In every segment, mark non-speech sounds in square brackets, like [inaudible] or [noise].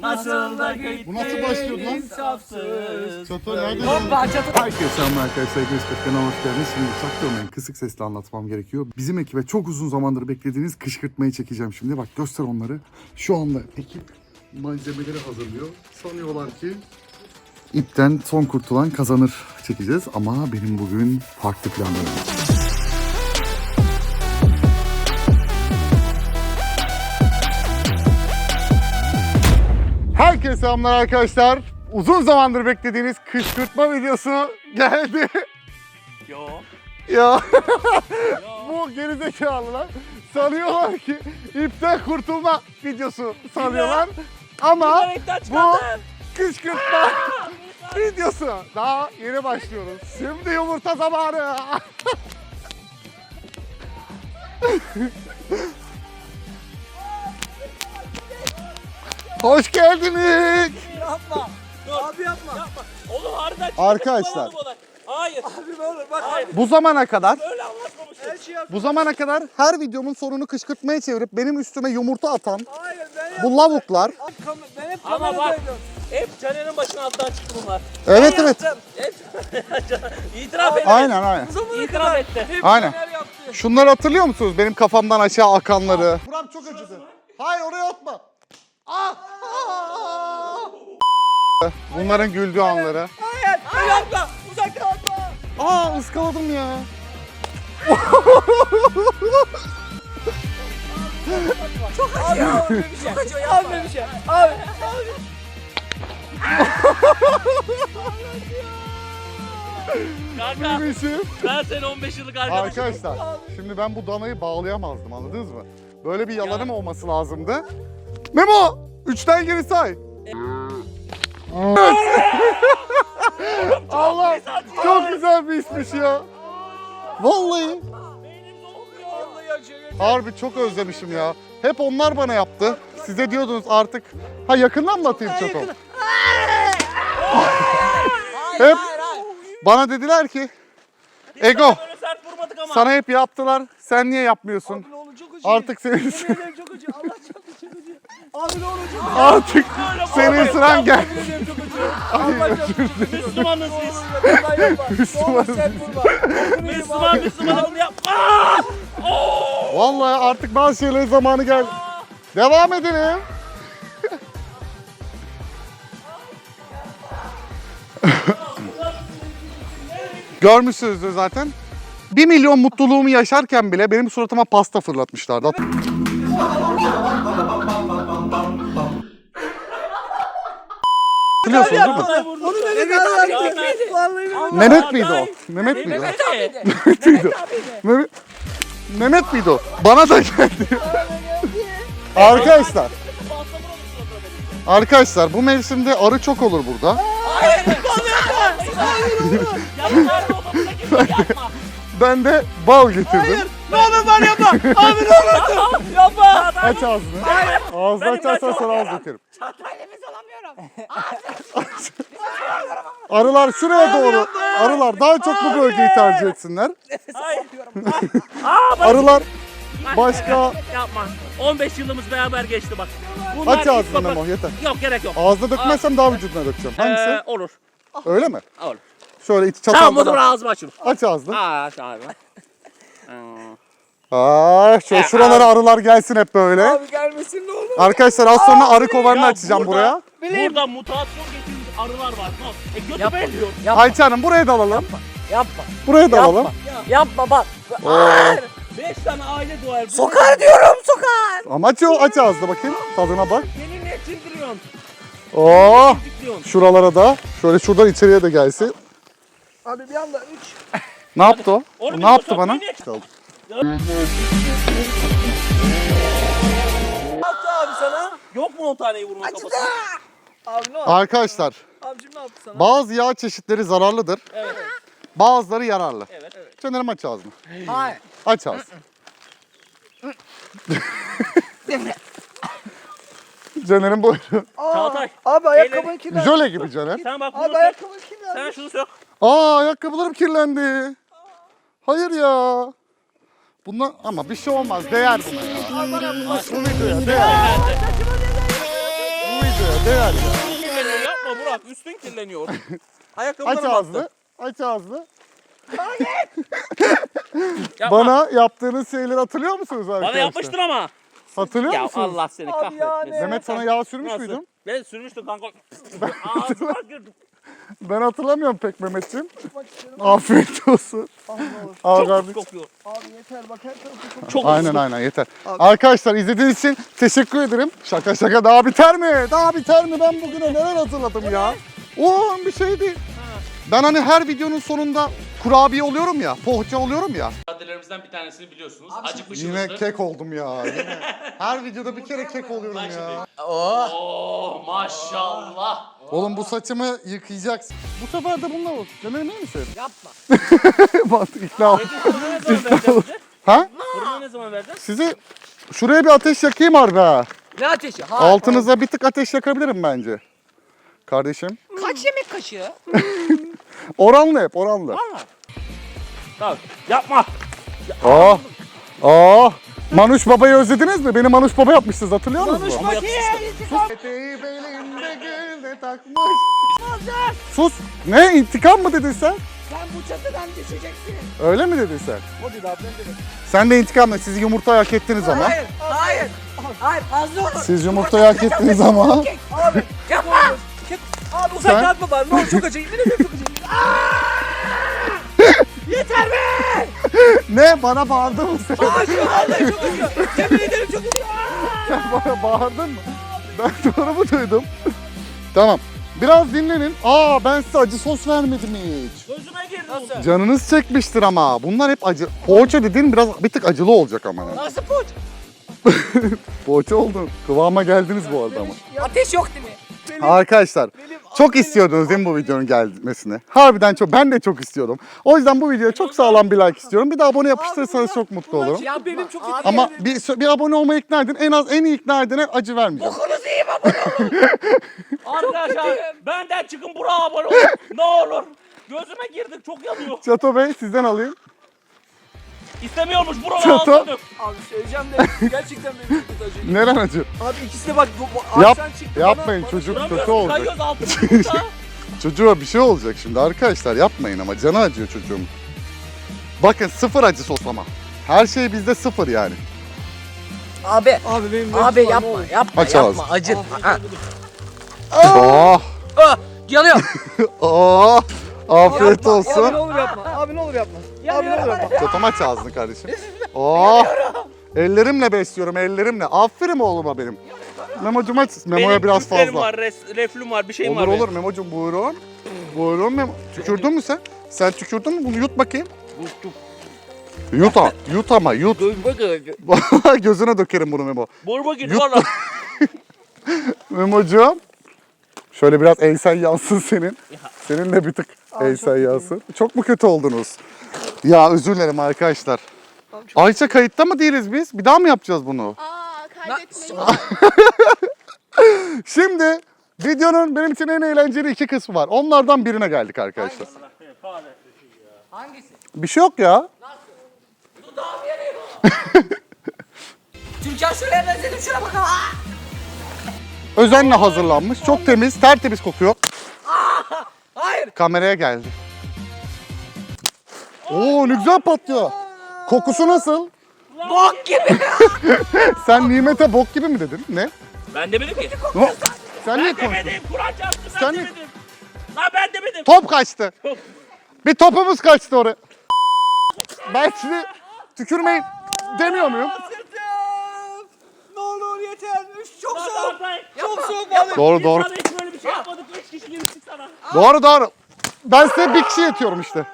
Nasıl da gittin Bu nasıl başlıyor lan? insafsız. Çato nerede? Hoppa çatı. Herkese selamlar arkadaşlar. Göz kanalına hoş geldiniz. Şimdi uzak durmayın. Kısık sesle anlatmam gerekiyor. Bizim ekibe çok uzun zamandır beklediğiniz kışkırtmayı çekeceğim şimdi. Bak göster onları. Şu anda ekip malzemeleri hazırlıyor. Sanıyorlar ki ipten son kurtulan kazanır çekeceğiz. Ama benim bugün farklı planlarım var. Herkese selamlar arkadaşlar. Uzun zamandır beklediğiniz kışkırtma videosu geldi. Yo. ya bu gerizekalılar sanıyorlar ki ipten kurtulma videosu sanıyorlar. Ama bu kışkırtma videosu. Daha yeni başlıyoruz. Şimdi yumurta zamanı. Hoş geldiniz. Yapma. Abi yapma. Yapma. Oğlum harbiden Arkadaşlar. bu. Hayır. Abi ne olur bak. Hayır. Bu zamana kadar Öyle. Her şey Bu zamana kadar her videomun sonunu kışkırtmaya çevirip benim üstüme yumurta atan Hayır ben bu lavuklar. ben hep Ama bak. kameradaydım. Hep Caner'in başının altından çıktı bunlar. Evet evet. Hep. [laughs] İtiraf etti. Aynen aynen. İtiraf etti. Aynen. Neler yaptı? Şunları hatırlıyor musunuz? Benim kafamdan aşağı akanları. Buram çok acıdı. Hayır oraya atma. Ah! Bunların güldüğü anları. Hayır. Hayır yapma. Uzakta atma. Aa ıskaladım ya. Abi abi bir şey. Çok acıyor Abi bir şey. Abi. Kanka Benim işim. ben seni 15 yıllık arkadaşım. Arkadaşlar şimdi ben bu danayı bağlayamazdım anladınız mı? Böyle bir yalanım olması lazımdı. Memo! Üçten geri say. Allah çok güzel bir ismiş ya. Vallahi. Harbi çok özlemişim ya. Hep onlar bana yaptı. Size diyordunuz artık. Ha yakından mı atayım çato? Hep bana dediler ki Ego sana hep yaptılar. Sen niye yapmıyorsun? Artık senin Yemin ederim çok acıyor. Allah çarptı çok acıyor. Abi ne artık senin sıran gel. Müslümanız biz. Sert vurma. Müslüman Müslüman bunu yap. Vallahi artık bazı şeylerin zamanı geldi. Devam edelim. [laughs] Görmüşsünüzdür zaten. Bir milyon mutluluğumu yaşarken bile benim suratıma pasta fırlatmışlardı. Biliyorsunuz değil mi? Onu Mehmet abi yaptı. Vallahi Mehmet Mehmet miydi o? Mehmet miydi? Mehmet abi. Mehmet miydi o? Mehmet, Mehmet miydi o? Bana da geldi. [laughs] Arkadaşlar. Arkadaşlar bu mevsimde arı çok olur burada. Girme yapma. Ben de bal getirdim. Ne olur bana yapma. Abi ne olur. Yapma. Aç ağzını. Ağzını açarsan sana az dökerim. Arılar şuraya doğru. Arılar daha çok bu bölgeyi tercih etsinler. Hayır. Aa [laughs] bak. Arılar başka... Yapma. 15 yılımız beraber geçti bak. Bunlar Aç ağzını Memo yeter. Yok gerek yok. Ağzına dökmezsem daha vücuduna dökeceğim. Hangisi? Ee, olur. Öyle mi? Olur. Şöyle içi Tamam o zaman ağzımı açayım. Aç ağzını. Aa şu. Aa, şöyle şuralara arılar gelsin hep böyle. Abi gelmesin ne olur. Arkadaşlar az sonra arı kovanını açacağım burada- buraya. Burada mutasyon getirmiş arılar var. Bak, E götü Yapma. belliyor. Ayça Hanım buraya da alalım. Yapma. Buraya da alalım. Yapma bak. Oo. 5 tane aile doğar. Sokar diyorum sokar. Ama aç, o- aç ağzını bakayım. Tadına bak. Beni ne çildiriyorsun? Oo. Şuralara da. Şöyle şuradan içeriye de gelsin. Abi bir anda 3. Ne yaptı o? Oğlum ne yaptı bana? beni. Ne yaptı abi sana? Yok mu 10 taneyi vurma kafasına? Abi ne yaptı? Arkadaşlar Abicim ne yaptı sana? bazı yağ çeşitleri zararlıdır. Evet. Bazıları yararlı. Evet. evet. Caner'im aç ağzını. Hayır. Aç ağzını. [laughs] Caner'in boynu. Çağatay. Abi ayakkabın kirlendi. Jöle gibi Caner. Sen bak bunu Abi sök. ayakkabın kirlendi. Sen şunu sök. Aa ayakkabılarım kirlendi. Hayır ya. Bunlar ama bir şey olmaz. Değer buna ya. Bu videoya değer. Değer ya. Kirleniyor yapma Burak üstün kirleniyor. [laughs] Aç Ayakkabılarım ağzını. battı. Aç ağzını. Yapma. Bana yaptığınız şeyleri hatırlıyor musunuz arkadaşlar? Bana yapmıştın ama. Hatırlıyor Ya musunuz? Allah seni kahretmesin. Mehmet sana yağ sürmüş Nasıl? müydüm? Ben sürmüştüm kanka. [laughs] Ağzıma girdim. Ben hatırlamıyorum pek Mehmetciğim. Afiyet olsun. Al Çok kardeşim. pis kokuyor. Abi yeter bak her tarafı çok Çok Aynen aynen yeter. Arkadaşlar izlediğiniz için teşekkür ederim. Şaka şaka daha biter mi? Daha biter mi? Ben bugüne neler hazırladım ya? O bir şey değil. Ben hani her videonun sonunda kurabiye oluyorum ya, poğaça oluyorum ya. Maddelerimizden bir tanesini biliyorsunuz. Yine Acıkmışsınızdır. kek oldum ya. Yine. Her videoda bir kere kek oluyorum ya. şimdi. Oo maşallah. Oğlum bu saçımı yıkayacaksın. Bu sefer de bununla ol. Denelim iyi misin? Yapma. Bak ikna ol. Fırına ne zaman vereceğim bize? Ha? Fırına ne zaman vereceğim? Sizi şuraya bir ateş yakayım harbi ha. Ne ateşi? Ha, Altınıza bir tık ateş yakabilirim bence. Kardeşim. Kaç yemek kaşığı? [laughs] Oranlı hep oranlı. Valla. Tamam yapma. Oh. Oh. Manuş Baba'yı özlediniz mi? Beni Manuş Baba yapmışsınız hatırlıyor musunuz? Eteği belinde gül de takmış. Sus. Ne intikam mı dedin sen? Sen bu çatıdan düşeceksin. Öyle mi dedin sen? O dedi abi ben dedim. Sen de intikam et. Siz yumurtayı hak ettiniz ama. Hayır, hayır. Hayır fazla olur. Siz yumurtayı hak ettiniz ama. Abi yapma. Abi uzak Sen- yapma bari. Ne olur çok acı. Yemin ederim çok acı. [laughs] [laughs] Ne? Bana bağırdın mı sen? Aa şu vallahi çok acıyor. Yemin ederim çok acıyor. [laughs] Sen bana bağırdın mı? Ben [laughs] doğru mu duydum? tamam. Biraz dinlenin. Aa ben size acı sos vermedim hiç. Gözüme girdi. Nasıl? Canınız çekmiştir ama. Bunlar hep acı. Poğaça dediğin biraz bir tık acılı olacak ama. Nasıl poğaça? Poğaça oldu. Kıvama geldiniz bu arada ama. Ateş yok değil mi? Arkadaşlar çok istiyordunuz değil mi bu videonun gelmesini? Harbiden çok. Ben de çok istiyordum. O yüzden bu videoya çok sağlam bir like istiyorum. Bir de abone yapıştırırsanız çok mutlu olurum. Ya benim çok kötü. Ama bir, bir abone olmayı ikna edin. En az en iyi ikna edene acı vermeyeceğim. Bokunuz iyi mi? [laughs] Arkadaşlar benden çıkın Burak'a abone olun. Ne olur. Gözüme girdik çok yanıyor. Çato Bey sizden alayım. İstemiyormuş Burak'a Çato. aldım. Abi söyleyeceğim de gerçekten benim acıyor. Neren acı? Abi ikisi de bak bu, Yap, akşam çıktı yapmayın bana, çocuk kötü olacak. kayıyoruz. [laughs] Çocuğa bir şey olacak şimdi arkadaşlar yapmayın ama canı acıyor çocuğum. Bakın sıfır acı sos ama. Her şey bizde sıfır yani. Abi, Abi benim abi yapma, yapma, Aç yapma, ağzını. acıtma. Ha. Oh, Ah, yanıyor. oh. [laughs] Afiyet Abi ne olsun. olur yapma. Abi ne olur yapma. Abi ne olur yapma. Çatom aç ağzını kardeşim. [laughs] Oh. Ellerimle besliyorum ellerimle. Aferin oğluma benim. Memo'cum aç. Memo'ya Benim biraz fazla. var, res, reflüm var, bir şeyim Olur var. olur Memo'cum buyurun. Buyurun Memo. Tükürdün mü sen? Sen tükürdün mü? Bunu yut bakayım. Yut, a- yut ama yut. [laughs] Gözüne dökerim bunu Memo. Burma gir Yut- valla. [laughs] Memo'cuğum. Şöyle biraz ensen yansın senin. Senin de bir tık ensen yansın. Çok mu kötü oldunuz? Ya özür dilerim arkadaşlar. Ayça kayıtta mı değiliz biz? Bir daha mı yapacağız bunu? Aa kaydetmeyin. [laughs] Şimdi videonun benim için en eğlenceli iki kısmı var. Onlardan birine geldik arkadaşlar. Hangisi? Bir şey yok ya. [laughs] Türkan Şoray'a benzedim şuna bakalım. Aa! Özenle hazırlanmış. Çok temiz, tertemiz kokuyor. Hayır. Kameraya geldi. Oo ne güzel patlıyor. Kokusu nasıl? Bok gibi. Sen nimete bok gibi mi dedin? Ne? Ben demedim ki. Ne? Sen niye Ben konuştun? demedim. Kur'an çarptı ben Sen- demedim. Lan ben demedim. Top kaçtı. Bir topumuz kaçtı oraya. Ben şimdi tükürmeyin demiyor muyum? Ne olur yeter. Üf, Çok Lan soğuk. Çok soğuk vallahi. Doğru Biz doğru. sana hiç böyle bir şey yapmadık. Üç kişi girmiştik sana. Doğru doğru. Ben size bir kişi yetiyorum işte.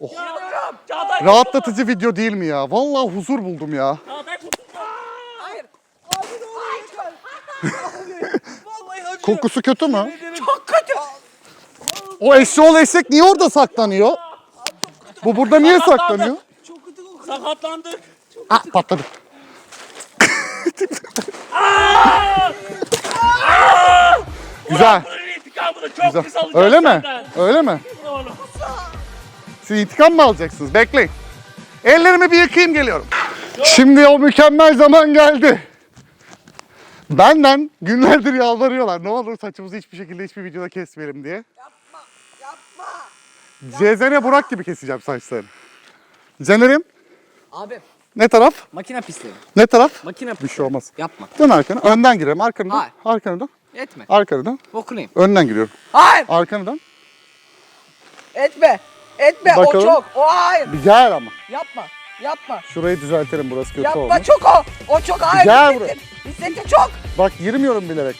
Yanıyorum. Rahatlatıcı video değil mi ya? Vallahi huzur buldum ya. Çağatay kurtuldu. Hayır. Abi ne olur yeter. Abi, Vallahi acıyor. Kokusu kötü mü? Çok kötü. O eşşoğlu eşek niye orada saklanıyor? Bu burada niye saklanıyor? Çok kötü kokuyor. Sakatlandık. Ah patladı. Güzel. Bunun intikamını çok Güzel. alacağım Öyle mi? senden. Öyle mi? Oğlum. Siz intikam mı alacaksınız? Bekleyin. Ellerimi bir yıkayayım geliyorum. Şimdi o mükemmel zaman geldi. Benden günlerdir yalvarıyorlar. Ne olur saçımızı hiçbir şekilde hiçbir videoda kesmeyelim diye. Yapma. Yapma. Cezene Burak gibi keseceğim saçlarını. Caner'im Abi ne taraf? makine pisliği. Ne taraf? Makine Bir pisliği. şey olmaz. Yapma. Dön arkana. Önden girelim. Arkanı dön. Hayır. Arkanı dön. Etme. Arkanı dön. Bokunayım. Önden giriyorum. Hayır. Arkanı dön. Etme. Etme. Bakalım. O çok. O hayır. Gel ama. Yapma. Yapma. Şurayı düzeltelim burası kötü Yapma oldu. çok o. O çok hayır. Gel Hissettim. Hissettim çok. Bak girmiyorum bilerek.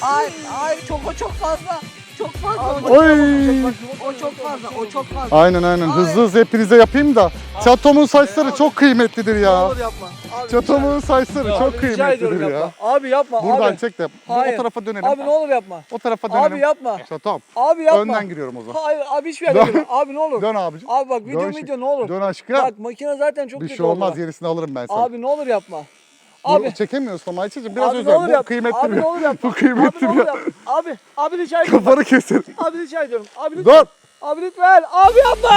Hayır. Hayır çok o çok fazla. Çok fazla. O çok, Oy. o çok fazla. O çok fazla. Aynen aynen. Hızlı hızlı hepinize yapayım da. Çatomun saçları çok kıymetlidir ya. olur yapma. Abi, Çatomun saçları çok abi, rica ediyorum kıymetlidir ya. yapma. Abi yapma. Buradan abi. çek de. Hayır. O tarafa dönelim. Abi ne olur yapma. O tarafa dönelim. Abi yapma. Çatom. Abi yapma. Önden giriyorum o zaman. Hayır abi hiçbir yere Dön. girme. Abi ne olur. Dön abicim. Abi bak video Dön video ne olur. Dön aşkım. Bak makine zaten çok bir kötü şey olmaz yenisini alırım ben sana. Abi ne olur yapma. Abi. Abi. çekemiyorsun ama Ayça'cığım biraz abi özel. Bu yap. kıymetli abi bir. ne olur yapma. [laughs] Bu kıymetli abi bir. yap. Abi. Abi rica ediyorum. Kafanı keserim. Abi rica ediyorum. Abi lütfen. Dur. Abi lütfen. Abi yapma.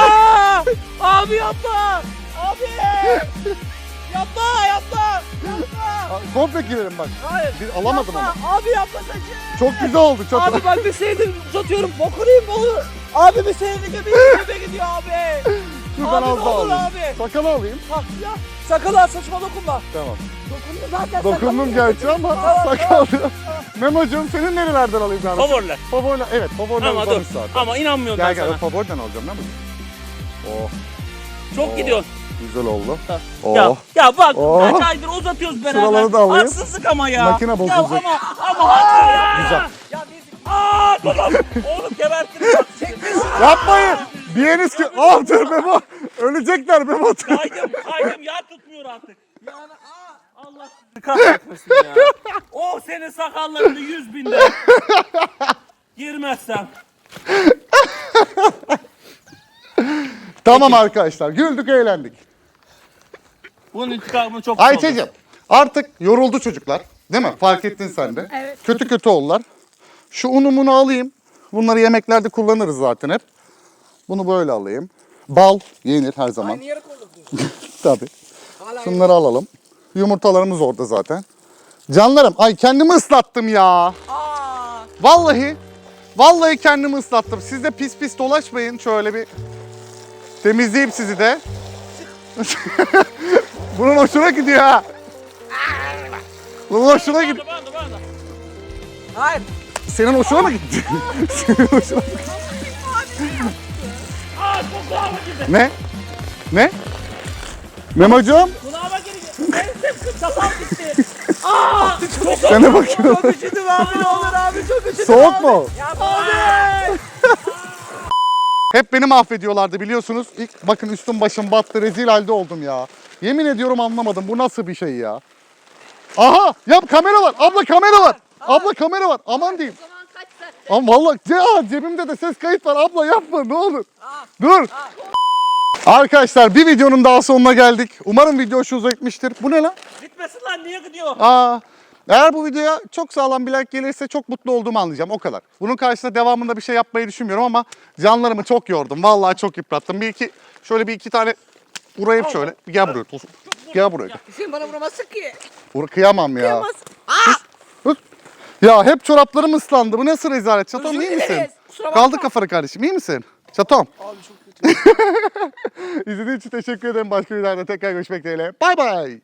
abi yapma. Abi. yapma yapma. Yapma. Komple girelim bak. Hayır. Bir alamadım yapma. ama. Abi yapma saçı. Çok güzel oldu çatom. Abi bak bir senedir uzatıyorum. Bokurayım ne olur. Abi bir senedir göbeğime gidiyor abi. Dur abi az daha alayım. abi. Sakalı alayım. Bak ya. Sakala saçıma dokunma. Tamam. Dokundum zaten. Dokundum gerçi ama Tamam, sakalı. Memo'cum senin nerelerden alayım ben? Favoriler. Favorla. Evet favorla Ama dur. uzamış zaten. Ama inanmıyorum Gel ben gel sana. favoriden alacağım Memo'cum. Oh Çok Oo. gidiyorsun. güzel oldu. Ha. Oh. Ya, ya bak Oh. kaç aydır uzatıyoruz beraber. Şuraları da alayım. Haksızlık ama ya. Makine Ya bozulacak. ama ama haksızlık. Güzel. Ya biz Aa tamam. Oğlum geberttin. bak. Yapmayın. Diyeniz ki ah dur Memo. Ölecekler Memo. [laughs] Kaydım kaydım ya tutmuyor artık. Yani aa, Allah sizi kahretmesin ya. [laughs] O senin sakallarını yüz binde. Girmezsem. tamam arkadaşlar güldük eğlendik. Bunun intikamını çok. Ayça'cığım artık yoruldu çocuklar. Değil mi? Fark ettin sen de. Evet. Kötü kötü oldular. Şu unumunu alayım. Bunları yemeklerde kullanırız zaten hep. Bunu böyle alayım. Bal yenir her zaman. aynı yere koyduk. [laughs] Tabii. Hala Şunları alalım. Yumurtalarımız orada zaten. Canlarım ay kendimi ıslattım ya. Aa. Vallahi vallahi kendimi ıslattım. Siz de pis pis dolaşmayın şöyle bir temizleyeyim sizi de. [laughs] Bunun hoşuna gidiyor ha. Bunun hoşuna gidiyor. Hayır. Senin hoşuna mı gitti? [laughs] Senin hoşuna mı gitti? Kulağıma girdi. Ne? Ne? Memocuğum Kulağıma girdi. Çatal gitti. [laughs] Aa çok sana bakıyorum. Çok üşüdüm abi ne olur abi çok üşüdüm Soğuk abi. mu? Abi. [laughs] Hep beni mahvediyorlardı biliyorsunuz. İlk bakın üstüm başım battı rezil halde oldum ya. Yemin ediyorum anlamadım bu nasıl bir şey ya. Aha yap kamera var abla kamera var. Abla kamera var aman diyeyim. Ama vallahi ya, cebimde de ses kayıt var abla yapma ne olur. Dur. Arkadaşlar bir videonun daha sonuna geldik. Umarım video hoşunuza gitmiştir. Bu ne lan? Gitmesin lan niye gidiyor? Aa, eğer bu videoya çok sağlam bir like gelirse çok mutlu olduğumu anlayacağım o kadar. Bunun karşısında devamında bir şey yapmayı düşünmüyorum ama canlarımı çok yordum. Vallahi çok yıprattım. Bir iki şöyle bir iki tane vurayım şöyle. Bir Gel buraya. Tosun. Gel buraya. Sen bana vuramazsın ki. Vur, kıyamam ya. Kıyamaz. Dur. Ya hep çoraplarım ıslandı. Bu nasıl rezalet? Çatom Özür iyi misin? dileriz. Kusura bakma. Kaldı kafanı kardeşim. iyi misin? Çatom. Abi çok kötü. [laughs] İzlediğin için teşekkür ederim. Başka videolarda tekrar görüşmek dileğiyle. Bay bay.